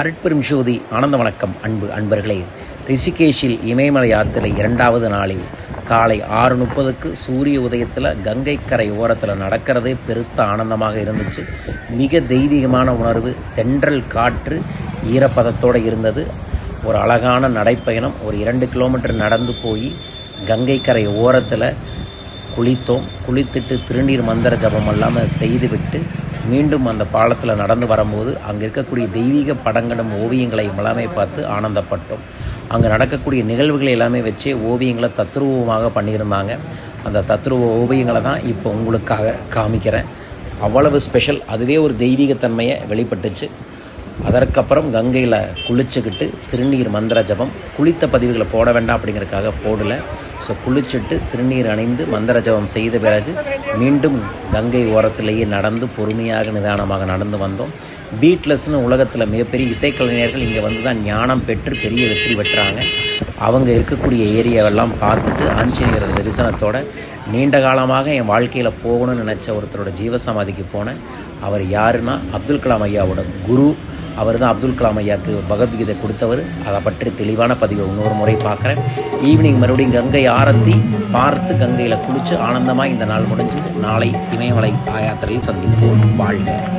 அருட்பெரும் ஜோதி ஆனந்த வணக்கம் அன்பு அன்பர்களே. ரிஷிகேஷில் இமயமலை யாத்திரை இரண்டாவது நாளில் காலை ஆறு முப்பதுக்கு சூரிய உதயத்தில் கங்கை கரை ஓரத்தில் நடக்கிறதே பெருத்த ஆனந்தமாக இருந்துச்சு. மிக தெய்வீகமான உணர்வு தென்றல் காற்று ஈரப்பதத்தோடு இருந்தது. ஒரு அழகான நடைப்பயணம் ஒரு இரண்டு கிலோமீட்டர் நடந்து போய் கங்கை கரை ஓரத்தில் குளித்தோம். குளித்துட்டு திருநீர் மந்திர ஜபம் இல்லாமல் செய்துவிட்டு மீண்டும் அந்த பாலத்தில் நடந்து வரும்போது அங்கே இருக்கக்கூடிய தெய்வீக படங்களும் ஓவியங்களை எல்லாமே பார்த்து ஆனந்தப்பட்டோம். அங்கே நடக்கக்கூடிய நிகழ்வுகளை எல்லாமே வச்சே ஓவியங்களை தத்ரூபமாக பண்ணியிருந்தாங்க. அந்த தத்ரூப ஓவியங்களை தான் இப்போ உங்களுக்காக காமிக்கிறேன். அவ்வளவு ஸ்பெஷல் அதுவே ஒரு தெய்வீகத்தன்மையை வெளிப்பட்டுச்சு. அதற்கப்புறம் கங்கையில் குளிச்சுக்கிட்டு திருநீர் மந்திர ஜபம். குளித்த பதிவுகளை போட வேண்டாம் அப்படிங்கிறதுக்காக போடலை. ஸோ குளிச்சுட்டு திருநீர் அணிந்து மந்திர ஜபம் செய்த பிறகு மீண்டும் கங்கை ஓரத்திலேயே நடந்து பொறுமையாக நிதானமாக நடந்து வந்தோம். பீட்லெஸ்னு உலகத்தில் மிகப்பெரிய இசைக்கலைஞர்கள் இங்கே வந்து தான் ஞானம் பெற்று பெரிய வெற்றி பெற்றாங்க. அவங்க இருக்கக்கூடிய ஏரியாவெல்லாம் பார்த்துட்டு ஆஞ்சநேயர் தரிசனத்தோட நீண்ட காலமாக என் வாழ்க்கையில் போகணும்னு நினச்ச ஒருத்தரோட ஜீவசமாதிக்கு போனேன். அவர் யாருன்னா அப்துல் கலாம் ஐயாவோட குரு. அவர் தான் அப்துல் கலாம் ஐயாவுக்கு பகவத்கீதை கொடுத்தவர். அதை பற்றி தெளிவான பதிவை இன்னொரு முறை பார்க்குறேன். ஈவினிங் மறுபடியும் கங்கை ஆரத்தி பார்த்து கங்கையில் குளித்து ஆனந்தமாக இந்த நாள் முடிஞ்சது. நாளை இமயமலை யாத்திரையில் சந்திப்போம். வாழ்க.